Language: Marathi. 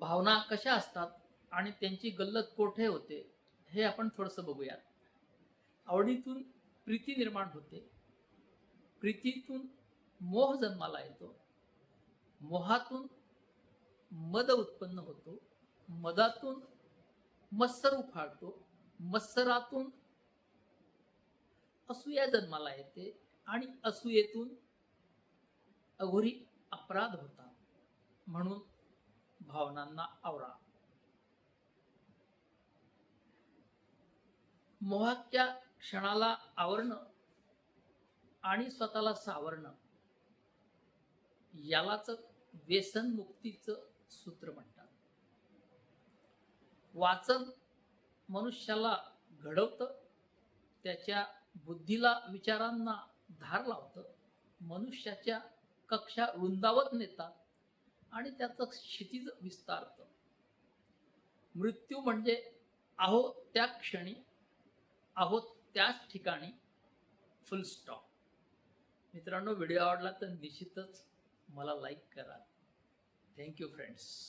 भावना कशा असतात आणि त्यांची गल्लत कोठे होते हे आपण थोडंसं बघूयात. आवडीतून प्रीती निर्माण होते. प्रीतीतून मोह जन्माला येतो. मोहातून मद उत्पन्न होतो. मदातून मत्सर उफाळतो. मत्सरातून असूया जन्माला येते आणि असूयेतून अघोरी अपराध होता म्हणून भावनांना आवरा. मोहाच्या क्षणाला आवरणं आणि स्वतःला सावरणं यालाच व्यसन मुक्तीचं सूत्र म्हणतात. वाचन मनुष्याला घडवतं त्याच्या बुद्धीला विचारांना धार लावतं मनुष्याच्या कक्षा रुंदावत नेतात आणि त्याचं क्षितिज विस्तारतं. मृत्यू म्हणजे आहो त्या क्षणी आहोत त्याच ठिकाणी फुल स्टॉप मित्रांनो व्हिडिओ आवडला तर निश्चितच मला लाईक करा. Thank you friends